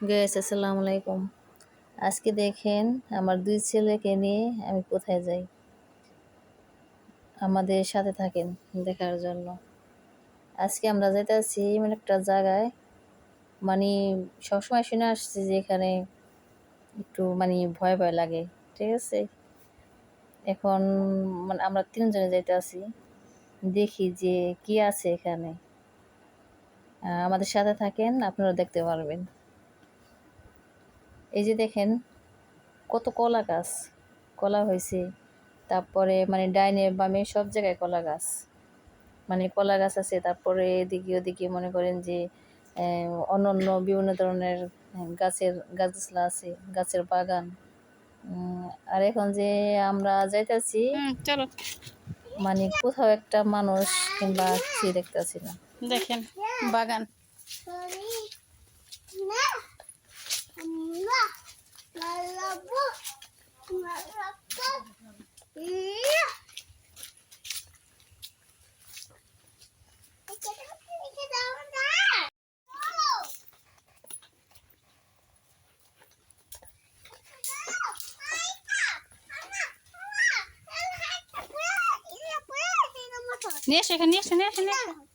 Gas আসসালামু আলাইকুম। আজকে দেখেন আমার দুই ছেলেকে নিয়ে আমি কোথায় যাই। আমাদের সাথে থাকেন দেখার জন্য। আজকে আমরা যাইতেছি এমন একটা জায়গায়। মানে সবসময় শুনে আসছি যে এখানে একটু মানে ভয় ভয় লাগে, ঠিক আছে? এখন মানে আমরা তিনজনে যাইতে আছি। দেখি যে কি আছে এখানে। আমাদের সাথে থাকেন আপনারা দেখতে পারবেন। এই যে দেখেন কত কলা গাছ কলা হয়েছে। তারপরে মানে ডাইনে বামে সব জায়গায় কলা গাছ। মানে কলা গাছ আছে তারপরে এদিকে ওদিকে মনে করেন যে অন্যান্য বিভিন্ন ধরনের গাছের গাছগুলা আছে গাছের বাগান। আর এখন যে আমরা যাইতেছি চলো। মানে কোথাও একটা মানুষ কিংবা কিছু দেখতেছি না। দেখেন বাগান। নিয়ে এসো এখানে নিয়ে এসো নিয়ে এসো নিয়ে এসো।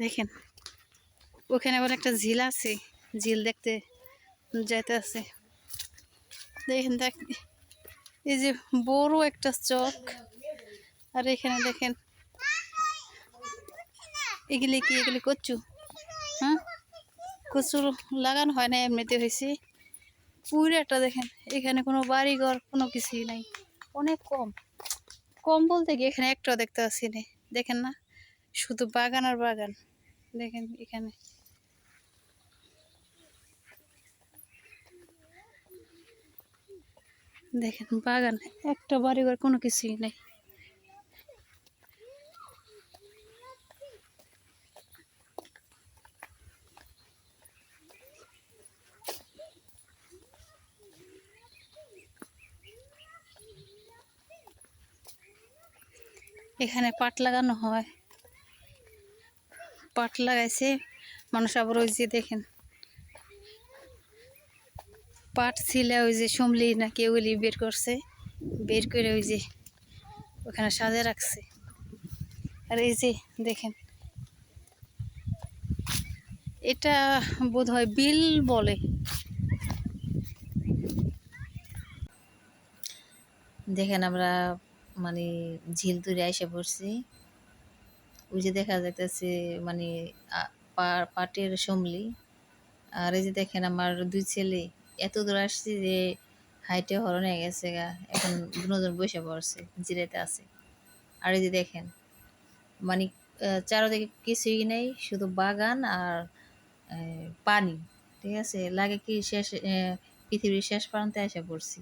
দেখেন, ওখানে আবার একটা ঝিল আছে, ঝিল দেখতে যাইতে আছে। দেখেন দেখ এই যে বড় একটা চক, আর এখানে দেখেন, এগুলি কি, এগুলি কচু? হ্যাঁ? কচুর লাগানো হয় না, এমনিতে হয়েছে। পুরাটা দেখেন, এখানে কোনো বাড়ি ঘর কোনো কিছুই নাই, অনেক কম। কম বলতে কি এখানে একটাও দেখতে পাচ্ছি না দেখেন না, শুধু বাগান আর বাগান। দেখেন এখানে। দেখেন বাগান, একটা বাড়ি ঘর কোনো কিছুই নেই। এখানে পাট লাগানো হয়। পাট লাগাইছে। মানুষ আবার ওই যে দেখেন। পাট ছিলে ওই যে সমলি নাকি ওগুলি বের করছে। বের করে ওই যে ওখানে সাজে রাখছে। আর এই যে দেখেন। এটা বোধ হয় বিল বলে। দেখেন আমরা মানে ঝিল তুলে এসে পড়ছি। ওই যে দেখা যাইতেছে মানে পাটের সমলি। আর এই যে দেখেন আমার দুই ছেলে, এত দূর আসছি যে হাইটে হরণ হয়ে গেছে গা। এখন দুজন বসে পড়ছে জিরাইতে আছে। আর এই যে দেখেন মানে চারোদিকে কিছুই নেই, শুধু বাগান আর পানি, ঠিক আছে? লাগে কি শেষ পৃথিবীর শেষ প্রান্তে এসে পড়ছি।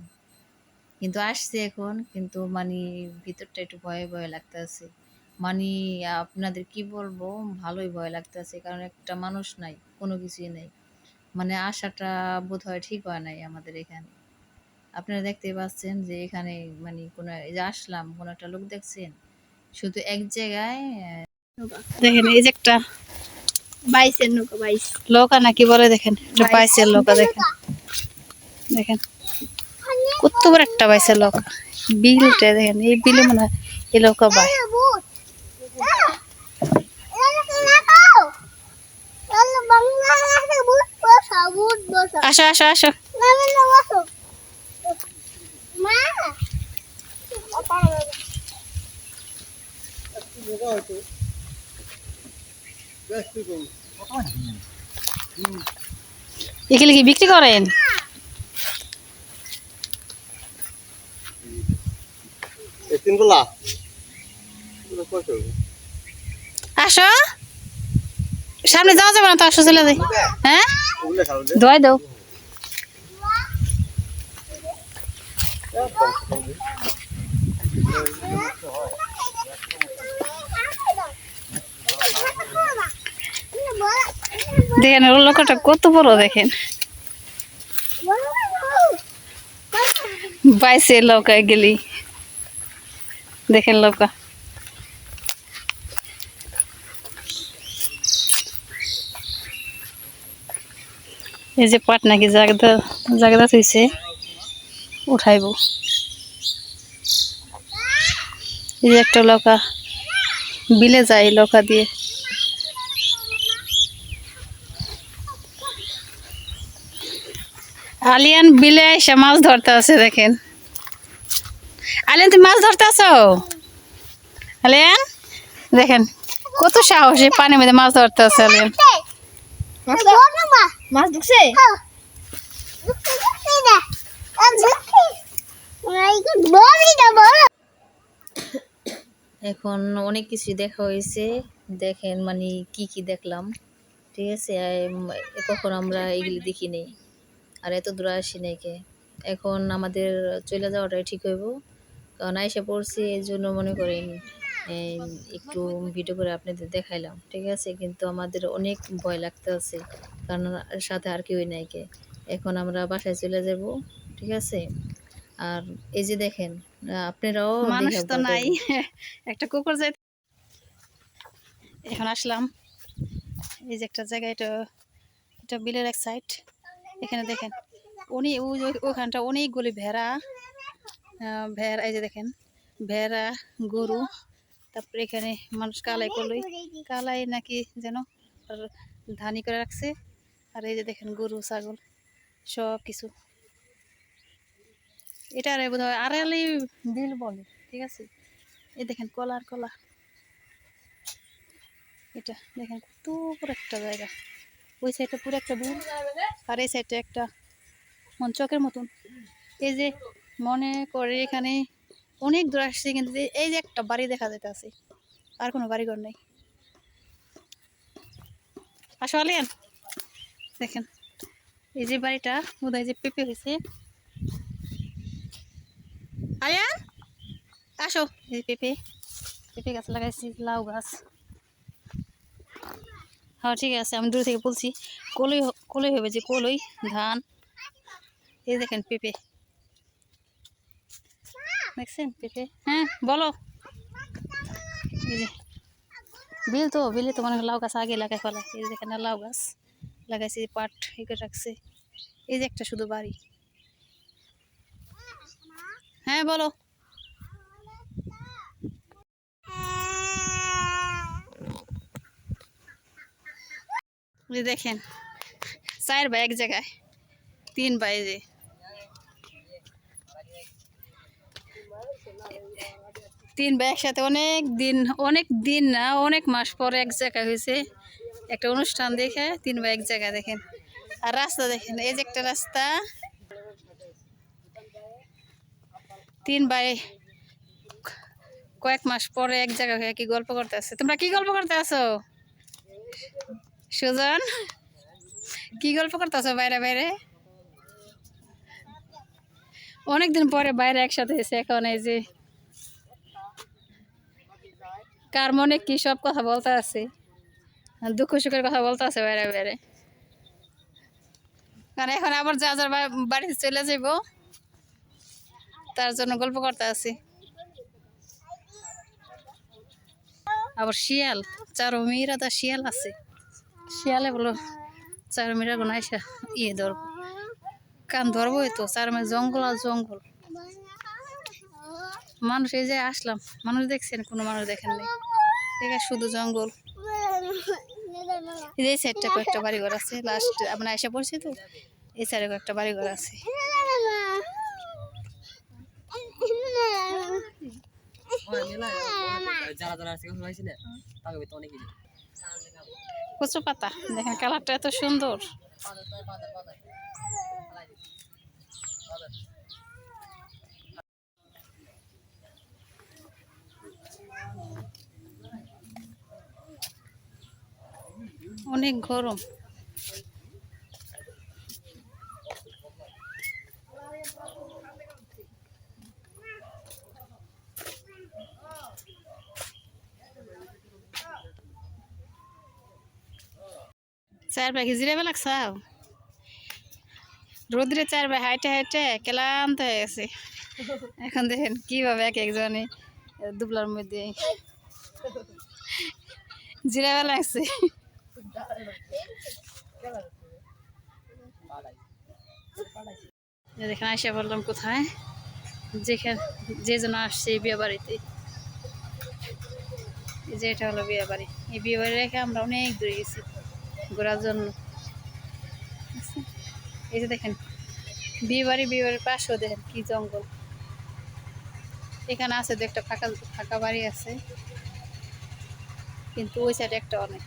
কিন্তু আসছে এখন কিন্তু মানে ভিতরটা একটু ভয়ে ভয়ে লাগতেছে। মানে আপনাদের কি বলব? ভালোই ভয় লাগতেছে কারণ একটা মানুষ নাই কোনো কিছুই নেই। মানে আসাটা বোধ হয় ঠিক হয় নাই আমাদের এখানে। আপনারা দেখতে পাচ্ছেন যে এখানে মানে কোনো এই যে আসলাম কোনো একটা লোক দেখছেন? শুধু এক জায়গায় দেখেন এই যে একটা বাইশের নৌকা বাইশ। লোকা নাকি বলে দেখেন? একটা বাইসের লোকা দেখেন। দেখেন। কত বড় একটা বাইসের লোকা? বিলটা দেখেন, এই বিলে মনে হয় এই লোকা বাই আসো আসো আসো। কি বিক্রি করেন? আসো। সামনে যাওয়া যাবে না তো, আসো, চলে যাই। হ্যাঁ? দোয়াই দাও। দেখেন ওর লোকটা কত বড়, দেখেন। বাইসে লৌকায় গেলি। দেখেন লৌকা এই যে পাট নাকি জাগদা জাগদা থইছে, উঠাইব। এই যে একটা লৌকা বিলে যায় লৌকা দিয়ে। আলিয়ান বিলে এসে মাছ ধরতে আছে দেখেন। আলিয়ান তুমি মাছ ধরতে আছো আলিয়ান দেখেন কত সাহসী পানির মধ্যে মাছ ধরতে আছে আলিয়ান। মাছ ঢুকছে? এখন অনেক কিছু দেখা হয়েছে। দেখেন মানে কি কি দেখলাম। ঠিক আছে কখন আমরা এগুলি দেখি নেই আর এত দূরে আসি নাই কে। এখন আমাদের চলে যাওয়াটাই ঠিক হইব। কারণ আইসা পড়ছি এই জন্য মনে করেন একটু ভিডিও করে আপনাদের দেখাইলাম ঠিক আছে? কিন্তু আমাদের অনেক ভয় লাগতে আছে কারণ সাথে আর কেউই নাই কে। এখন আমরা বাসায় চলে যাব ঠিক আছে? আর এই যে দেখেন আপনারাও মানুষ তো নাই একটা কুকুর যাই এখন আসলাম। এই যে একটা জায়গা এটা এটা বিলের এক সাইড এখানে দেখেন উনি ওখানটা অনেকগুলি ভেড়া। ভেড়া, এই যে দেখেন, ভেড়া, গরু, তারপরে এখানে মানুষ কালাই করলই কালাই নাকি যেন আর ধানি করে রাখছে। আর এই যে দেখেন, গরু, ছাগল, সব কিছু। এটা রে বোধ হয় আড়ালি বিল বলে, ঠিক আছে? এই দেখেন, কলার কলা। এটা দেখেন, কত পুরো একটা জায়গা। ওই সাইডটা পুরো একটা বিল, আর এই সাইডটা একটা মঞ্চকের মতন। এই যে মনে করে এখানে অনেক দূর আসছে, কিন্তু এই- যে একটা বাড়ি দেখা যেতে আছে আর কোনো বাড়িঘর নেই। আসো আলিয়ান। দেখেন, এই যে বাড়িটা, বোধহয় যে পেঁপে হয়েছে আলিয়ান, আসো। এই পেঁপে পেঁপে গাছ লাগাইছি, লাউ গাছ। হ্যাঁ ঠিক আছে, আমি দূর থেকে বলছি, কলই কলই হবে যে কলই, ধান। এই দেখেন পেঁপে। দেখছেন পেঁপে? হ্যাঁ বলো। এই যে বিল তো বিলে তো মানে লাউ গাছ আগে লাগাই ফেলা। এই যে দেখেন লাউ গাছ লাগাইছি পাট এই করে রাখছে। এই যে একটা শুধু বাড়ি। হ্যাঁ বলো। এই দেখেন চার ভাই এক জায়গায় তিন ভাই যে। তিন ভাই একসাথে অনেক দিন অনেক দিন না, অনেক মাস পরে এক জায়গায় হয়েছে। একটা অনুষ্ঠান দেখে তিন ভাই এক জায়গায় দেখেন। আর রাস্তা দেখেন, এই যে একটা রাস্তা। তিন ভাই কয়েক মাস পরে এক জায়গায় হয়ে কি গল্প করতে আছে তোমরা কি গল্প করতে আছো সুজন, কি গল্প করতেছো বাইরে বাইরে? অনেকদিন পরে বাইরে একসাথে এসে এখন এই যে কার মনে কি সব কথা বলতে আছে? দুঃখ সুখের কথা বলতে আছে বাইরে বাইরে। কারণ এখন আবার যা যার বাড়িতে চলে যাব তার জন্য গল্প করতে আছি। আবার শিয়াল, চারো মেয়েরা তার শিয়াল আছে। শিয়ালে বলো, চার মেয়েরা কোনো ইয়ে ধরবো। কান ধরবো তো, চার মেয়ে জঙ্গল আর জঙ্গল। মানুষ এই যে আসলাম, মানুষ দেখছেন, কোনো মানুষ দেখেন নাই। দেখে শুধু জঙ্গল। এই সাইডটা কয়েকটা বাড়িঘর আছে লাস্ট আমরা এসে পড়ছি তো? এই সাইডে কয়েকটা বাড়িঘর আছে। কচু পাতা, দেখেন কালারটা এত সুন্দর। অনেক গরম। চার ভাই পাখি জিরাবে লাগছাও? রোদ্রে চার ভাই হাইটে হাইটে ক্লান্ত হয়ে গেছে। এখন দেখেন কীভাবে এক একজনে দুবলার মধ্যে জিরাবে লাগছে। দেখেন, আইসা বললাম কোথায়? যেখানে যে জন আসছে বিয়ে বাড়িতে। যে এটা হলো বিয়ে বাড়ি। এই বিয়ে বাড়ি রেখে আমরা অনেক দূরে গেছি, ঘোরার জন্য। এই যে দেখেন, বিয়ে বাড়ি, বিয়ে বাড়ির পাশেও দেখেন কি জঙ্গল। এখানে আছে দু একটা ফাঁকা ফাঁকা বাড়ি আছে, কিন্তু ওই সাইডে একটা অনেক।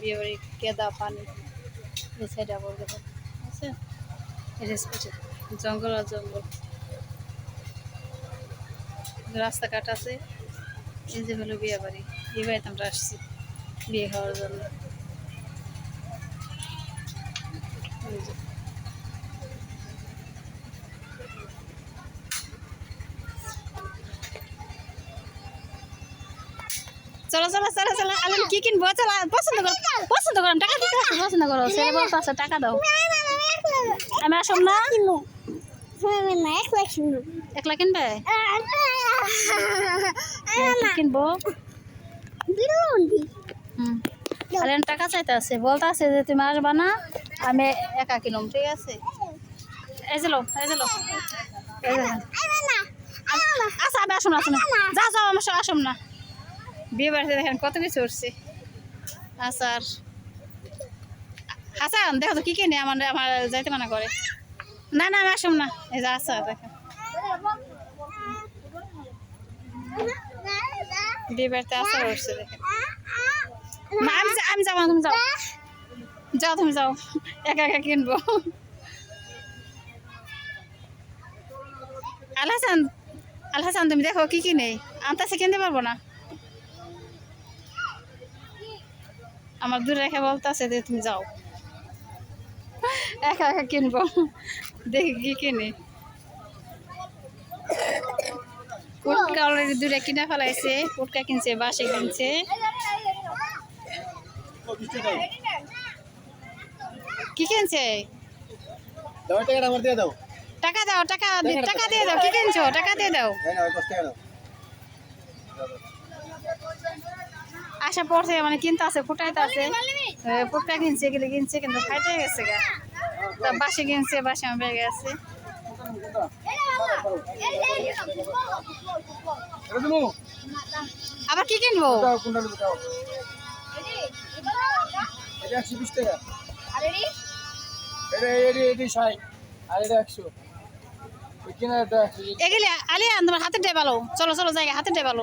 বিয়ে বাড়ি কেদা পানি এই সাইড আবার দেখেন, আছে? জঙ্গল আর জঙ্গল। রাস্তাঘাট আছে, এই যে হলো বিয়ে বাড়ি বিয়ে বাড়িতে আমরা আসছি বিয়ে হওয়ার জন্য। আলম কি কিনবো চলো পছন্দ করো পছন্দ করো টাকা দিতে আছে পছন্দ করো সে বলতে আছে টাকা দাও আমি আসম না একলা কিনবে হ্যাঁ, কিনবো আরে টাকা চাইতে আছে বলতে আছে যে তুমি আসবা না আমি একা কিনুম ঠিক আছে এই যে লো এই যে লো এই যে লো। আচ্ছা আমি আসুন আসুন যা যাও আমার আসুন না বিয়ে বাড়িতে দেখেন, কত কিছু উঠছে। আচার হাসান দেখো তো কি কিনে আমার আমার যাইতে মানা করে। না না আসুন না। এই যে আচার দেখেন। আচার উঠছে আমি তুমি যাও। যাও, তুমি যাও। একা একা কিনবো? আলহাসান আলহাসান তুমি দেখো কি কি নেই। আনতাছে কিনতে পারব না। আমার দূরে রেখে বলতেছে যে তুমি যাও। একা একা কিনবো। দেখি কি কিনে। পুটকা অলরেডি দূরে কিনে ফেলাইছে পুটকা কিনছে বাসে কিনছে। কি কিনছে? টাকা দাও, টাকা টাকা দিয়ে দাও। কি কিনছো? টাকা দিয়ে দাও। আশা পড়ছে মানে কিনতে আছে, ফুটাইতে আছে। ফুটকা কিনছে গেলে কিনছে, কিন্তু ফাইটে গেছে গা। তা বাসে কিনছে, বাসে আমার বেগে আছে। আবার কি কিনবো? আলিয়া তোমার হাতে ডে ভালো চলো চলো, জায়গা হাতে ডে ভালো